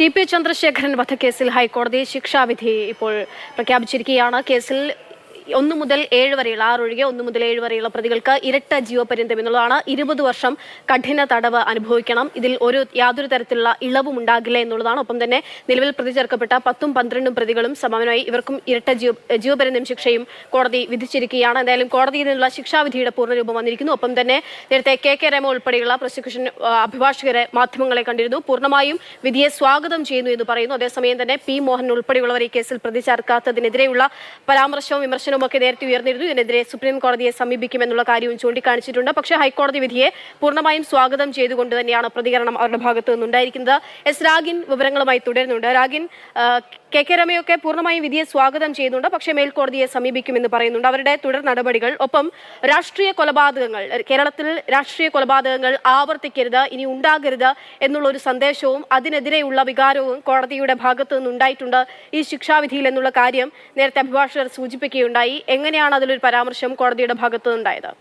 T P Chandrasekharan വധക്കേസിൽ ഹൈക്കോടതി ശിക്ഷാവിധി ഇപ്പോൾ പ്രഖ്യാപിച്ചിരിക്കുകയാണ്. കേസിൽ ഒന്ന് മുതൽ ഏഴ് വരെയുള്ള ആറൊഴികെ ഒന്ന് മുതൽ ഏഴ് വരെയുള്ള പ്രതികൾക്ക് ഇരട്ട ജീവപര്യന്തം എന്നുള്ളതാണ് ഇരുപത് വർഷം കഠിന തടവ് അനുഭവിക്കണം. ഇതിൽ ഒരു യാതൊരു തരത്തിലുള്ള ഇളവും ഉണ്ടാകില്ല എന്നുള്ളതാണ്. ഒപ്പം തന്നെ നിലവിൽ പ്രതി ചേർക്കപ്പെട്ട പത്തും പന്ത്രണ്ടും പ്രതികളും സമാനമായി ഇവർക്കും ഇരട്ട ജീവ ജീവപര്യന്തം ശിക്ഷയും കോടതി വിധിച്ചിരിക്കുകയാണ്. എന്തായാലും കോടതിയിൽ നിന്നുള്ള ശിക്ഷാവിധിയുടെ പൂർണരൂപം വന്നിരിക്കുന്നു. ഒപ്പം തന്നെ നേരത്തെ കെ കെ രമ ഉൾപ്പെടെയുള്ള പ്രോസിക്യൂഷൻ അഭിഭാഷകരെ മാധ്യമങ്ങളെ കണ്ടിരുന്നു. പൂർണമായും വിധിയെ സ്വാഗതം ചെയ്യുന്നു എന്ന് പറയുന്നു. അതേസമയം തന്നെ പി മോഹൻ ഉൾപ്പെടെയുള്ളവർ ഈ കേസിൽ പ്രതി ചേർക്കാത്തതിനെതിരെയുള്ള പരാമർശവും വിമർശനവും ഒക്കെ നേരത്തെ ഉയർന്നിരുന്നു. ഇതിനെതിരെ സുപ്രീം കോടതിയെ സമീപിക്കുമെന്നുള്ള കാര്യവും ചൂണ്ടിക്കാണിച്ചിട്ടുണ്ട്. പക്ഷേ ഹൈക്കോടതി വിധിയെ പൂർണമായും സ്വാഗതം ചെയ്തുകൊണ്ട് തന്നെയാണ് പ്രതികരണം അവരുടെ ഭാഗത്തു നിന്നുണ്ടായിരിക്കുന്നത്. എസ് രാഗിൻ വിവരങ്ങളുമായി തുടരുന്നുണ്ട്. രാഗിൻ കെ കെ രമയൊക്കെ പൂർണമായും വിധിയെ സ്വാഗതം ചെയ്യുന്നുണ്ട്. പക്ഷേ മേൽക്കോടതിയെ സമീപിക്കുമെന്ന് പറയുന്നുണ്ട്. അവരുടെ തുടർ നടപടികൾ ഒപ്പം രാഷ്ട്രീയ കൊലപാതകങ്ങൾ കേരളത്തിൽ രാഷ്ട്രീയ കൊലപാതകങ്ങൾ ആവർത്തിക്കരുത് ഇനി ഉണ്ടാകരുത് എന്നുള്ള ഒരു സന്ദേശവും അതിനെതിരെയുള്ള വികാരവും കോടതിയുടെ ഭാഗത്തു നിന്നുണ്ടായിട്ടുണ്ട്. ഈ ശിക്ഷാവിധിയിൽ എന്നുള്ള കാര്യം നേരത്തെ അഭിഭാഷകർ സൂചിപ്പിക്കുകയുണ്ടായി. എങ്ങനെയാണ് അതിലൊരു പരാമർശം കോടതിയുടെ ഭാഗത്തു നിന്നുണ്ടായത്?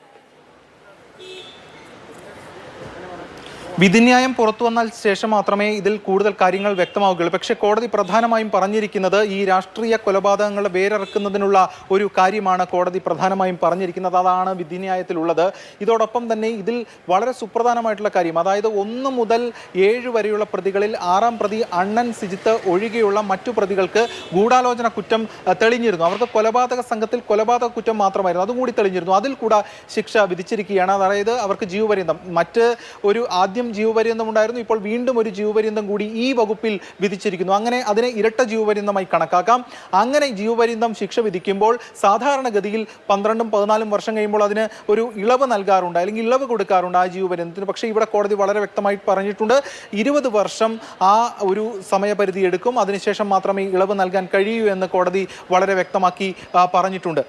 വിധിന്യായം പുറത്തു വന്നാൽ ശേഷം മാത്രമേ ഇതിൽ കൂടുതൽ കാര്യങ്ങൾ വ്യക്തമാവുകയുള്ളൂ. പക്ഷേ കോടതി പ്രധാനമായും പറഞ്ഞിരിക്കുന്നത് ഈ രാഷ്ട്രീയ കൊലപാതകങ്ങളെ വേരറക്കുന്നതിനുള്ള ഒരു കാര്യമാണ് കോടതി പ്രധാനമായും പറഞ്ഞിരിക്കുന്നത്. അതാണ് വിധിന്യായത്തിലുള്ളത്. ഇതോടൊപ്പം തന്നെ ഇതിൽ വളരെ സുപ്രധാനമായിട്ടുള്ള കാര്യം അതായത് ഒന്ന് മുതൽ ഏഴ് വരെയുള്ള പ്രതികളിൽ ആറാം പ്രതി അണ്ണൻ സിജിത്ത് ഒഴികെയുള്ള മറ്റു പ്രതികൾക്ക് ഗൂഢാലോചന കുറ്റം തെളിഞ്ഞിരുന്നു. അവർക്ക് കൊലപാതക സംഘത്തിൽ കൊലപാതക കുറ്റം മാത്രമായിരുന്നു. അതും കൂടി തെളിഞ്ഞിരുന്നു. അതിൽ കൂടെ ശിക്ഷ വിധിച്ചിരിക്കുകയാണ്. അതായത് അവർക്ക് ജീവപര്യന്തം. മറ്റ് ഒരു ആദ്യം ജീവപര്യന്തം ഉണ്ടായിരുന്നു. ഇപ്പോൾ വീണ്ടും ഒരു ജീവപര്യന്തം കൂടി ഈ വകുപ്പിൽ വിധിച്ചിരിക്കുന്നു. അങ്ങനെ അതിനെ ഇരട്ട ജീവപര്യന്തമായി കണക്കാക്കാം. അങ്ങനെ ജീവപര്യന്തം ശിക്ഷ വിധിക്കുമ്പോൾ സാധാരണഗതിയിൽ പന്ത്രണ്ടും പതിനാലും വർഷം കഴിയുമ്പോൾ അതിന് ഒരു ഇളവ് നൽകാറുണ്ട് അല്ലെങ്കിൽ ഇളവ് കൊടുക്കാറുണ്ട് ആ ജീവപര്യന്തത്തിന്. പക്ഷേ ഇവിടെ കോടതി വളരെ വ്യക്തമായി പറഞ്ഞിട്ടുണ്ട് ഇരുപത് വർഷം ആ ഒരു സമയപരിധി എടുക്കും അതിനുശേഷം മാത്രമേ ഇളവ് നൽകാൻ കഴിയൂ എന്ന് കോടതി വളരെ വ്യക്തമാക്കി പറഞ്ഞിട്ടുണ്ട്.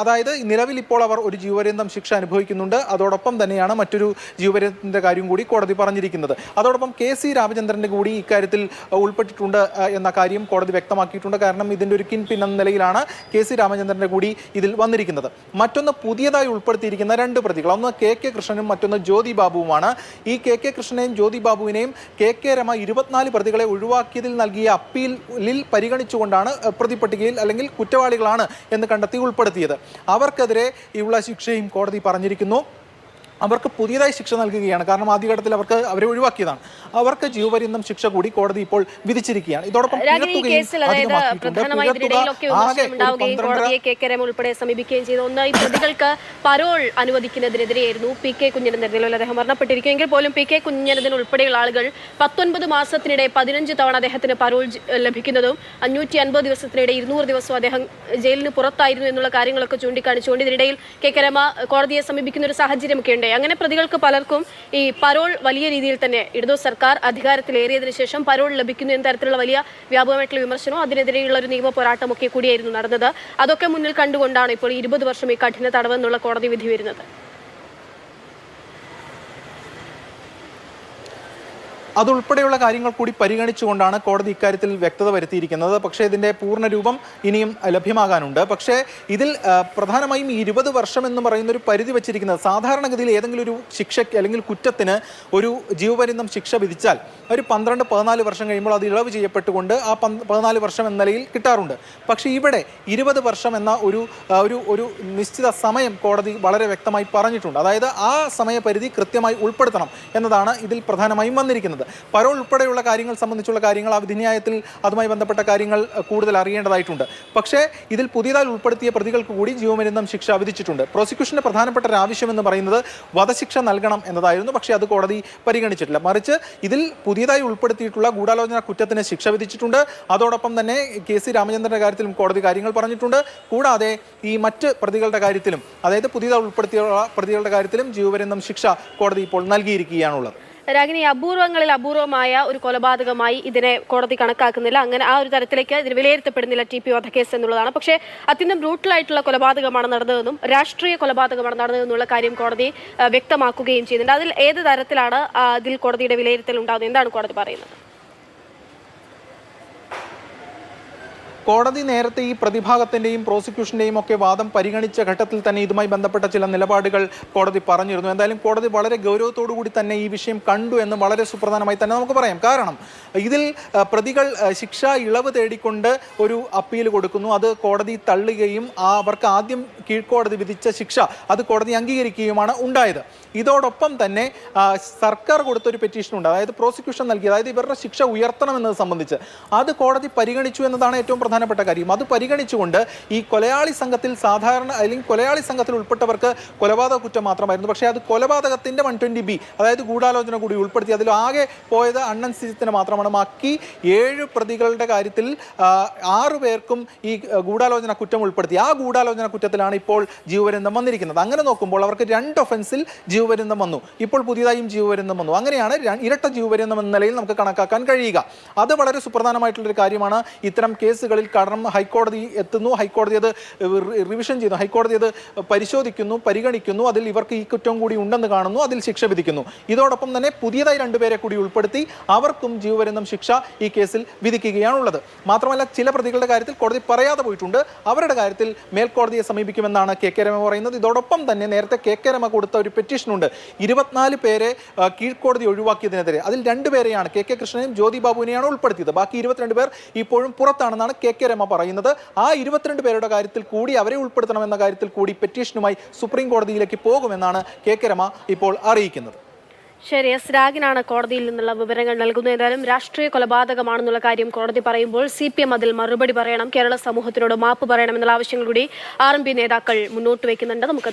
അതായത് നിലവിൽ ഇപ്പോൾ അവർ ഒരു ജീവപര്യന്തം ശിക്ഷ അനുഭവിക്കുന്നുണ്ട്. അതോടൊപ്പം തന്നെയാണ് മറ്റൊരു ജീവപര്യന്തത്തിന്റെ കാര്യം കൂടി കോടതി പറഞ്ഞിരിക്കുന്നത്. അതോടൊപ്പം കെ സി രാമചന്ദ്രന്റെ കൂടി ഇക്കാര്യത്തിൽ ഉൾപ്പെട്ടിട്ടുണ്ട് എന്ന കാര്യം കോടതി വ്യക്തമാക്കിയിട്ടുണ്ട്. കാരണം ഇതിന്റെ ഒരു കിൻ പിൻ എന്ന നിലയിലാണ് കെ സി രാമചന്ദ്രന്റെ കൂടി ഇതിൽ വന്നിരിക്കുന്നത്. മറ്റൊന്ന് പുതിയതായി ഉൾപ്പെടുത്തിയിരിക്കുന്ന രണ്ട് പ്രതികൾ. ഒന്ന് കെ കെ കൃഷ്ണനും മറ്റൊന്ന് ജ്യോതി ബാബുവുമാണ്. ഈ കെ കെ കൃഷ്ണനെയും ജ്യോതി ബാബുവിനെയും കെ കെ രമ ഇരുപത്തിനാല് പ്രതികളെ ഒഴിവാക്കിയതിൽ നൽകിയ അപ്പീലിൽ പരിഗണിച്ചുകൊണ്ടാണ് പ്രതിപട്ടികയിൽ അല്ലെങ്കിൽ കുറ്റവാളികളാണ് എന്ന് കണ്ടെത്തി ഉൾപ്പെടുത്തിയത്. അവർക്കെതിരെ ഉള്ള ശിക്ഷയും കോടതി പറഞ്ഞിരിക്കുന്നു. അവർക്ക് പുതിയതായി ശിക്ഷ നൽകുകയാണ്. കാരണം ആദ്യഘട്ടത്തിൽ അവർക്ക് അവരെ ഒഴിവാക്കിയതാണ്. അവർക്ക് ജീവപര്യന്തം ശിക്ഷ കൂടി കോടതി ഇപ്പോൾ വിധിച്ചിരിക്കുകയാണ്. ഇതോടൊപ്പം ഉൾപ്പെടെ സമീപിക്കുകയും ചെയ്തു. ഒന്ന് ഈ പ്രതികൾക്ക് പരോൾ അനുവദിക്കുന്നതിനെതിരെയായിരുന്നു പി കെ കുഞ്ഞനന്ദൻ നിലവിൽ അദ്ദേഹം മരണപ്പെട്ടിരിക്കുമെങ്കിൽ പോലും പി കെ കുഞ്ഞനന്ദൻ ഉൾപ്പെടെയുള്ള ആളുകൾ പത്തൊൻപത് മാസത്തിനിടെ പതിനഞ്ച് തവണ അദ്ദേഹത്തിന് പരോൾ ലഭിക്കുന്നതും അഞ്ഞൂറ്റി അൻപത് ദിവസത്തിനിടെ ഇരുന്നൂറ് ദിവസവും അദ്ദേഹം ജയിലിന് പുറത്തായിരുന്നു എന്നുള്ള കാര്യങ്ങളൊക്കെ ചൂണ്ടിക്കാണിച്ചുകൊണ്ട് ഇതിനിടയിൽ കെ കരമ കോടതിയെ സമീപിക്കുന്ന ഒരു സാഹചര്യമൊക്കെ ഉണ്ട് അങ്ങനെ പ്രതികൾക്ക് പലർക്കും ഈ പരോൾ വലിയ രീതിയിൽ തന്നെ ഇടതു സർക്കാർ അധികാരത്തിലേറിയതിനു ശേഷം പരോൾ ലഭിക്കുന്നു എന്ന തരത്തിലുള്ള വലിയ വ്യാപകമായിട്ടുള്ള വിമർശനവും അതിനെതിരെയുള്ള ഒരു നിയമ പോരാട്ടമൊക്കെ കൂടിയായിരുന്നു നടന്നത്. അതൊക്കെ മുന്നിൽ കണ്ടുകൊണ്ടാണ് ഇപ്പോൾ ഇരുപത് വർഷം ഈ കഠിന തടവെന്നുള്ള കോടതി വിധി വരുന്നത്. അതുൾപ്പെടെയുള്ള കാര്യങ്ങൾ കൂടി പരിഗണിച്ചുകൊണ്ടാണ് കോടതി ഇക്കാര്യത്തിൽ വ്യക്തത വരുത്തിയിരിക്കുന്നത്. പക്ഷേ ഇതിന്റെ പൂർണ രൂപം ഇനിയും ലഭ്യമാകാനുണ്ട്. പക്ഷേ ഇതിൽ പ്രധാനമായും ഈ ഇരുപത് വർഷം എന്ന് പറയുന്ന ഒരു പരിധി വെച്ചിരിക്കുന്നത് സാധാരണഗതിയിൽ ഏതെങ്കിലും ഒരു ശിക്ഷയ്ക്ക് അല്ലെങ്കിൽ കുറ്റത്തിന് ഒരു ജീവപര്യന്തം ശിക്ഷ വിധിച്ചാൽ ഒരു പന്ത്രണ്ട് പതിനാല് വർഷം കഴിയുമ്പോൾ അത് ഇളവ് ചെയ്യപ്പെട്ടുകൊണ്ട് ആ പതിനാല് വർഷം എന്ന നിലയിൽ കിട്ടാറുണ്ട്. പക്ഷേ ഇവിടെ ഇരുപത് വർഷം എന്ന ഒരു ഒരു ഒരു നിശ്ചിത സമയം കോടതി വളരെ വ്യക്തമായി പറഞ്ഞിട്ടുണ്ട്. അതായത് ആ സമയപരിധി കൃത്യമായി ഉൾപ്പെടുത്തണം എന്നതാണ് ഇതിൽ പ്രധാനമായും വന്നിരിക്കുന്നത്. പരോൾ ഉൾപ്പെടെയുള്ള കാര്യങ്ങൾ സംബന്ധിച്ചുള്ള കാര്യങ്ങൾ ആ വിധിന്യായത്തിൽ അതുമായി ബന്ധപ്പെട്ട കാര്യങ്ങൾ കൂടുതൽ അറിയേണ്ടതായിട്ടുണ്ട്. പക്ഷേ ഇതിൽ പുതിയതായി ഉൾപ്പെടുത്തിയ പ്രതികൾക്ക് കൂടി ജീവപര്യന്തം ശിക്ഷ വിധിച്ചിട്ടുണ്ട്. പ്രോസിക്യൂഷന്റെ പ്രധാനപ്പെട്ട ഒരു ആവശ്യം എന്ന് പറയുന്നത് വധശിക്ഷ നൽകണം എന്നതായിരുന്നു. പക്ഷേ അത് കോടതി പരിഗണിച്ചിട്ടില്ല. മറിച്ച് ഇതിൽ പുതിയതായി ഉൾപ്പെടുത്തിയിട്ടുള്ള ഗൂഢാലോചന കുറ്റത്തിന് ശിക്ഷ വിധിച്ചിട്ടുണ്ട്. അതോടൊപ്പം തന്നെ കെ സി രാമചന്ദ്രന്റെ കാര്യത്തിലും കോടതി കാര്യങ്ങൾ പറഞ്ഞിട്ടുണ്ട്. കൂടാതെ ഈ മറ്റ് പ്രതികളുടെ കാര്യത്തിലും അതായത് പുതിയതായി ഉൾപ്പെടുത്തിയുള്ള പ്രതികളുടെ കാര്യത്തിലും ജീവപര്യന്തം ശിക്ഷ കോടതി ഇപ്പോൾ നൽകിയിരിക്കുകയാണുള്ളത്. രാഗിനി അപൂർവങ്ങളിൽ അപൂർവമായ ഒരു കൊലപാതകമായി ഇതിനെ കോടതി കണക്കാക്കുന്നില്ല. അങ്ങനെ ആ ഒരു തരത്തിലേക്ക് ഇതിന് വിലയിരുത്തപ്പെടുന്നില്ല ടി പി വധക്കേസ് എന്നുള്ളതാണ്. പക്ഷേ അത്യന്തം ബ്രൂട്ടലായിട്ടുള്ള കൊലപാതകമാണ് നടന്നതെന്നും രാഷ്ട്രീയ കൊലപാതകമാണ് നടന്നതെന്നുള്ള കാര്യം കോടതി വ്യക്തമാക്കുകയും ചെയ്യുന്നുണ്ട്. അതിൽ ഏത് തരത്തിലാണ് അതിൽ കോടതിയുടെ വിലയിരുത്തൽ ഉണ്ടാകുന്നത്? എന്താണ് കോടതി പറയുന്നത്? കോടതി നേരത്തെ ഈ പ്രതിഭാഗത്തിന്റെയും പ്രോസിക്യൂഷന്റെയും ഒക്കെ വാദം പരിഗണിച്ച ഘട്ടത്തിൽ തന്നെ ഇതുമായി ബന്ധപ്പെട്ട ചില നിലപാടുകൾ കോടതി പറഞ്ഞിരുന്നു. എന്തായാലും കോടതി വളരെ ഗൗരവത്തോടു കൂടി തന്നെ ഈ വിഷയം കണ്ടു എന്ന് വളരെ സുപ്രധാനമായി തന്നെ നമുക്ക് പറയാം. കാരണം ഇതിൽ പ്രതികൾ ശിക്ഷ ഇളവ് തേടിക്കൊണ്ട് ഒരു അപ്പീൽ കൊടുക്കുന്നു. അത് കോടതി തള്ളുകയും അവർക്ക് ആദ്യം കീഴ്ക്കോടതി വിധിച്ച ശിക്ഷ അത് കോടതി അംഗീകരിക്കുകയുമാണ് ഉണ്ടായത്. ഇതോടൊപ്പം തന്നെ സർക്കാർ കൊടുത്തൊരു പെറ്റീഷൻ ഉണ്ട്. അതായത് പ്രോസിക്യൂഷൻ നൽകി അതായത് ഇവരുടെ ശിക്ഷ ഉയർത്തണമെന്നത് സംബന്ധിച്ച്. അത് കോടതി പരിഗണിച്ചു എന്നതാണ് ഏറ്റവും പ്രധാനപ്പെട്ട കാര്യം. അത് പരിഗണിച്ചുകൊണ്ട് ഈ കൊലയാളി സംഘത്തിൽ സാധാരണ അല്ലെങ്കിൽ കൊലയാളി സംഘത്തിൽ ഉൾപ്പെട്ടവർക്ക് കൊലപാതക കുറ്റം മാത്രമായിരുന്നു. പക്ഷേ അത് കൊലപാതകത്തിന്റെ വൺ ട്വന്റി ബി അതായത് ഗൂഢാലോചന കൂടി ഉൾപ്പെടുത്തി. അതിൽ ആകെ പോയത് അണ്ണൻ സ്ഥിതിത്തിന് മാത്രമാണ്. ബാക്കി ഏഴ് പ്രതികളുടെ കാര്യത്തിൽ ആറു പേർക്കും ഈ ഗൂഢാലോചന കുറ്റം ഉൾപ്പെടുത്തി. ആ ഗൂഢാലോചന കുറ്റത്തിലാണ് ഇപ്പോൾ ജീവപര്യന്തം വന്നിരിക്കുന്നത്. അങ്ങനെ നോക്കുമ്പോൾ അവർക്ക് രണ്ട് ഒഫൻസിൽ ജീവപര്യന്തം വന്നു. ഇപ്പോൾ പുതിയതായും ജീവപര്യന്തം വന്നു. അങ്ങനെയാണ് ഇരട്ട ജീവപര്യന്തം എന്ന നിലയിൽ നമുക്ക് കണക്കാക്കാൻ കഴിയുക. അത് വളരെ സുപ്രധാനമായിട്ടുള്ളൊരു കാര്യമാണ്. ഇത്തരം കേസുകളിൽ കാരണം ഹൈക്കോടതി എത്തുന്നു. ഹൈക്കോടതി അത് റിവിഷൻ ചെയ്യുന്നു ഹൈക്കോടതി അത് പരിശോധിക്കുന്നു പരിഗണിക്കുന്നു. അതിൽ ഇവർക്ക് ഈ കുറ്റം കൂടി ഉണ്ടെന്ന് കാണുന്നു. അതിൽ ശിക്ഷ വിധിക്കുന്നു. ഇതോടൊപ്പം തന്നെ പുതിയതായി രണ്ടുപേരെ കൂടി ഉൾപ്പെടുത്തി അവർക്കും ജീവപര്യന്തം ശിക്ഷ ഈ കേസിൽ വിധിക്കുകയാണുള്ളത്. മാത്രമല്ല ചില പ്രതികളുടെ കാര്യത്തിൽ കോടതി പറയാതെ പോയിട്ടുണ്ട്. അവരുടെ കാര്യത്തിൽ മേൽക്കോടതിയെ സമീപിക്കുമെന്നാണ് കെ കെ രമ പറയുന്നത്. ഇതോടൊപ്പം തന്നെ നേരത്തെ കെ കെ രമ കൊടുത്ത ഒരു പെറ്റീഷനുണ്ട് ഇരുപത്തിനാല് പേരെ കീഴ്ക്കോടതി ഒഴിവാക്കിയതിനെതിരെ. അതിൽ രണ്ടുപേരെയാണ് കെ കെ കൃഷ്ണനെയും ജ്യോതി ബാബുവിനെയാണ് ഉൾപ്പെടുത്തിയത്. ബാക്കി ഇരുപത്തിരണ്ട് പേർ ഇപ്പോഴും പുറത്താണെന്നാണ് കെ കെ രമ പറയുന്നത്. ആ ഇരുപത്തിരണ്ട് പേരുടെ കാര്യത്തിൽ കൂടി അവരെ ഉൾപ്പെടുത്തണമെന്ന കാര്യത്തിൽ കൂടി പെറ്റീഷനുമായി സുപ്രീം കോടതിയിലേക്ക് പോകുമെന്നാണ് കെ കെ രമ ഇപ്പോൾ അറിയിക്കുന്നത്. ശരി എസ് രാഗിനാണ് കോടതിയിൽ നിന്നുള്ള വിവരങ്ങൾ നൽകുന്നത്. ഏതായാലും രാഷ്ട്രീയ കൊലപാതകമാണെന്നുള്ള കാര്യം കോടതി പറയുമ്പോൾ സി പി എം അതിൽ മറുപടി പറയണം. കേരള സമൂഹത്തിനോട് മാപ്പ് പറയണം എന്നുള്ള ആവശ്യങ്ങൾ കൂടി ആർ എം പി നേതാക്കൾ മുന്നോട്ട് വയ്ക്കുന്നുണ്ട്. നമുക്ക്